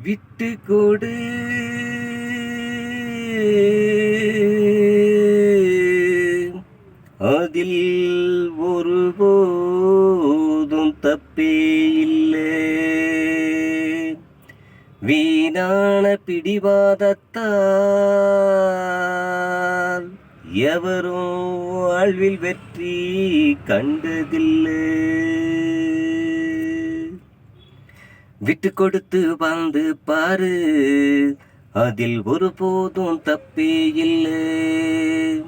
விட்டு கொடு. அதில் ஒருபோதும் தப்பே இல்லை. வீணான பிடிவாதத்தால் எவரும் வாழ்வில் வெற்றி கண்டதில்லை. விட்டு கொடுத்து வாழ்ந்து பாரு. அதில் ஒருபோதும் தப்பே இல்லை.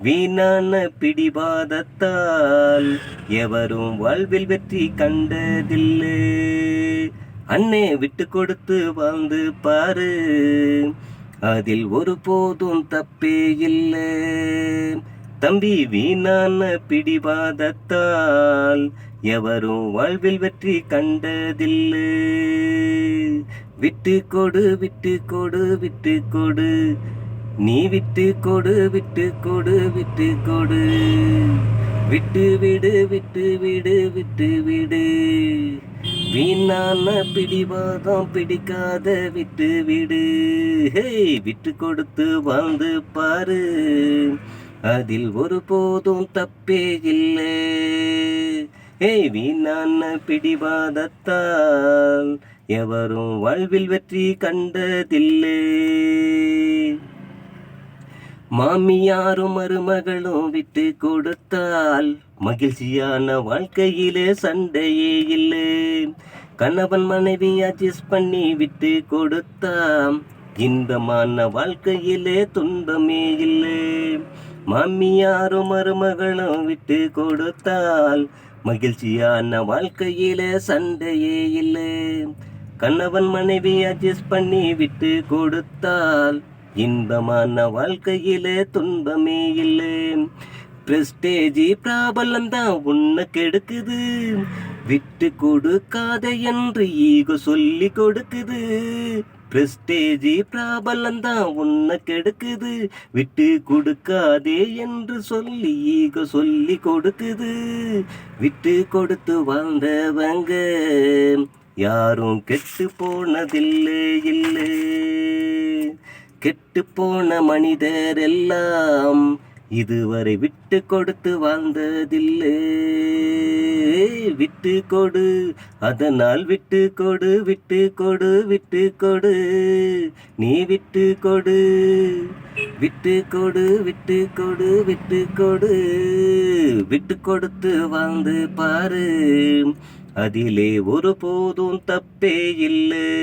வீணான பிடிவாதத்தால் எவரும் வாழ்வில் வெற்றி கண்டதில்லை. அண்ணே விட்டு கொடுத்து வாழ்ந்து பாரு. அதில் ஒருபோதும் தப்பே இல்லை. தம்பி வீணான பிடிவாதத்தால் எவரும் வாழ்வில் வெற்றி கண்டதில்லை. விட்டு கொடு விட்டு கொடு விட்டு கொடு. நீ விட்டு கொடு விட்டு கொடு விட்டு கொடு. விட்டு விடு விட்டு விடு விட்டு விடு. வீணான பிடிவாதம் பிடிக்காத விட்டு விடு. ஹே விட்டு கொடுத்து வாழ்ந்து பாரு. அதில் ஒருபோதும் தப்பே இல்லை. ஏய் வீணான பிடிவாதத்தால் எவரும் வாழ்வில் வெற்றி கண்டதில்லை. மாமியாரும் மருமகளும் விட்டு கொடுத்தால் மகிழ்ச்சியான வாழ்க்கையிலே சண்டையே இல்லை. கணவன் மனைவி அட்ஜஸ்ட் பண்ணி விட்டு கொடுத்தாம் இன்பமான வாழ்க்கையிலே துன்பமே இல்லை. மாமியாரும் மருமகளும் விட்டு கொடுத்தால் மகிழ்ச்சியான வாழ்க்கையில சண்டையே இல்லை. கணவன் மனைவி அட்ஜஸ்ட் பண்ணி விட்டு கொடுத்தால் இன்பமான வாழ்க்கையில துன்பமே இல்லை. பிரஸ்டேஜி பிராபலம் தான் உன்னை கெடுக்குது. விட்டு கொடுக்காத என்று ஈகோ சொல்லி கொடுக்குது. பிரஸ்டேஜி பிராபலம் தான் உன்னை கெடுக்குது. விட்டு கொடுக்காதே என்று சொல்லி ஈகோ சொல்லி கொடுக்குது. விட்டு கொடுத்து வாழ்ந்தவங்க யாரும் கெட்டு போனதில்லை இல்லை. கெட்டு போன மனிதர் எல்லாம் இதுவரை விட்டு கொடுத்து வாழ்ந்ததில்லை விட்டு கொடு. அதனால் விட்டு கொடு விட்டு கொடு விட்டு கொடு. நீ விட்டு கொடு. விட்டு கொடு விட்டு கொடு விட்டு கொடு. விட்டு கொடுத்து வாழ்ந்து பாரு. அதிலே ஒருபோதும் தப்பே இல்லை.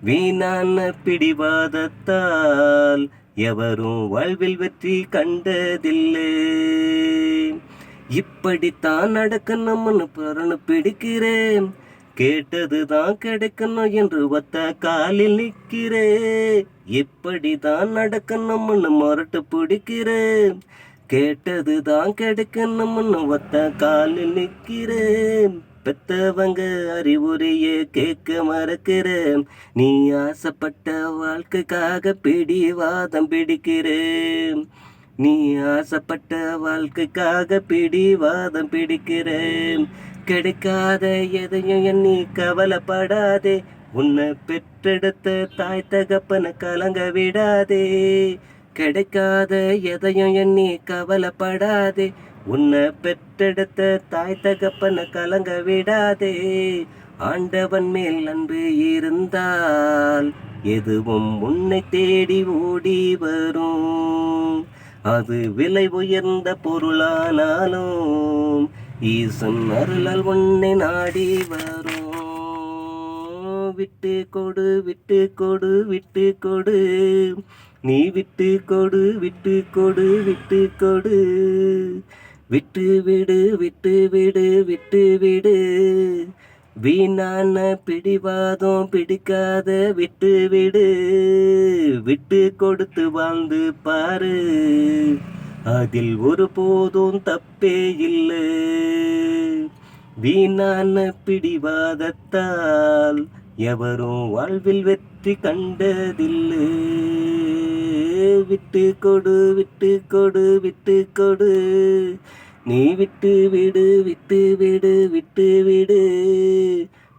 வீணான பிடிவாதத்தால் எவரும் வாழ்வில் வெற்றி கண்டதில்லை. இப்படித்தான் நடக்கணும்னு பிறனு பிடிக்கிறேன். கேட்டதுதான் கிடைக்கணும் என்று ஒத்த காலில் நிற்கிறேன். இப்படிதான் நடக்கணும்னு மொரட்டு பிடிக்கிறேன். கேட்டதுதான் கிடைக்கணும்னு ஒத்த காலில் நிற்கிறேன். பெத்தவங்க அறிவுரைய கேட்க மறக்கிறேன். நீ ஆசைப்பட்ட வாழ்க்கைக்காக பிடிவாதம் பிடிக்கிறேன். நீ ஆசைப்பட்ட வாழ்க்கைக்காக பிடிவாதம் பிடிக்கிறேன். கிடைக்காத எதையும் எண்ணி கவலைப்படாதே. உன்னை பெற்றெடுத்த தாய் தகப்பனை கலங்க விடாதே. கிடைக்காத எதையும் எண்ணி கவலைப்படாதே. உன்னை பெற்றெடுத்த தாய் தகப்பன கலங்க விடாதே. ஆண்டவன் மேல் அன்பு இருந்தால் எதுவும் உன்னை தேடி ஓடி வரும். அது விலை உயர்ந்த பொருளானாலும் ஈசன் அருளால் உன்னை நாடி வரும். விட்டு கொடு விட்டு கொடு விட்டு கொடு. நீ விட்டு கொடு விட்டு கொடு விட்டு கொடு. விட்டு விடு விட்டு விடு விட்டு விடு. வீணான பிடிவாதம் பிடிக்காத விட்டு விடு. விட்டு கொடுத்து வாழ்ந்து பாரு. அதில் ஒருபோதும் தப்பே இல்லை. வீணான பிடிவாதத்தால் எவரும் வாழ்வில் வெற்றி கண்டதில்லை. விட்டு கொடு விட்டு கொடு விட்டு கொடு. நீ விட்டு விடு விட்டு விடு விட்டு விடு.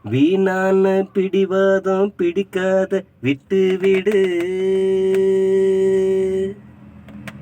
வீணான பிடிவாதம் பிடிக்காத விட்டு விடு.